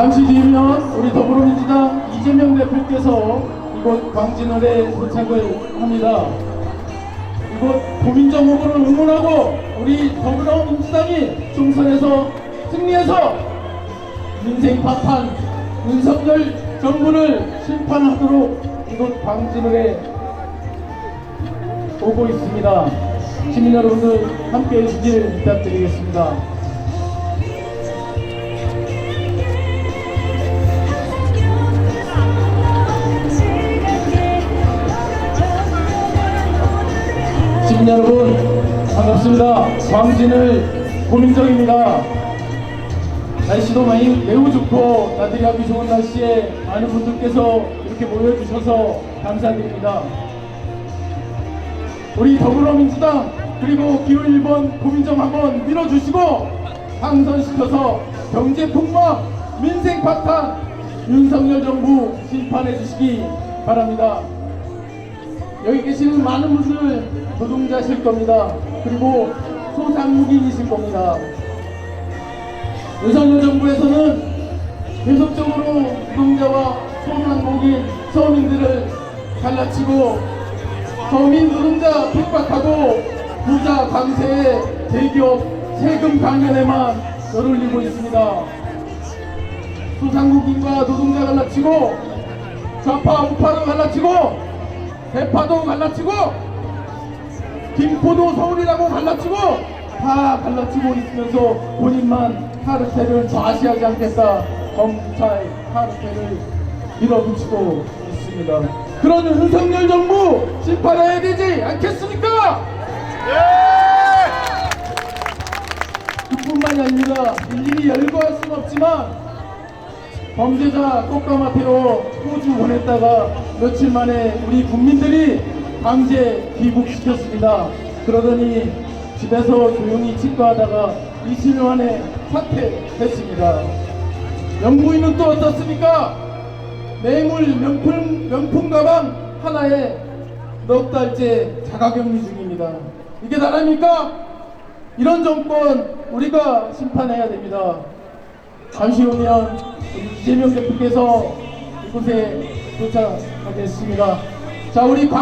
잠시 뒤면 우리 더불어민주당 이재명 대표께서 이곳 광진월에 도착을 합니다. 이곳 고민정 후보를 응원하고 우리 더불어민주당이 총선에서 승리해서 민생 파탄 윤석열 정부를 심판하도록 이곳 광진을에 오고 있습니다. 시민 여러분들 함께 해 주길 부탁드리겠습니다. 시민 여러분 반갑습니다. 광진을 고민정입니다. 날씨도 많이 매우 좋고 나들이 하기 좋은 날씨에 많은 분들께서 이렇게 모여주셔서 감사드립니다. 우리 더불어민주당 그리고 기호 1번 고민정 한번 밀어주시고 당선시켜서 경제 폭망 민생 파탄 윤석열 정부 심판해 주시기 바랍니다. 여기 계시는 많은 분들 노동자실 겁니다. 그리고 소상공인이실 겁니다. 윤석열 정부에서는 계속적으로 노동자와 소상공인, 서민들을 갈라치고 서민 노동자 핍박하고 부자 강세에 대기업 세금 강연에만 열올리고 있습니다. 소상공인과 노동자 갈라치고 좌파 우파도 갈라치고 대파도 갈라치고 김포도 서울이라고 갈라치고 다 갈라치고 있으면서 본인만 카르텔을 좌시하지 않겠다 검찰 카르텔을 밀어붙이고 있습니다 그런 윤석열 정부 심판해야 되지 않겠습니까? 그뿐만이 아닙니다 일일이 열거할 수는 없지만 범죄자 꽃가마태로 호주 보냈다가 며칠 만에 우리 국민들이 강제 귀국시켰습니다. 그러더니 집에서 조용히 치과하다가 20일 만에 사퇴했습니다. 영부인은 또 어떻습니까? 매물 명품, 명품 가방 하나에 넉 달째 자가격리 중입니다. 이게 나라입니까? 이런 정권 우리가 심판해야 됩니다. 잠시 후면 이재명 대표께서 이곳에 도착하겠습니다. 자, 우리 광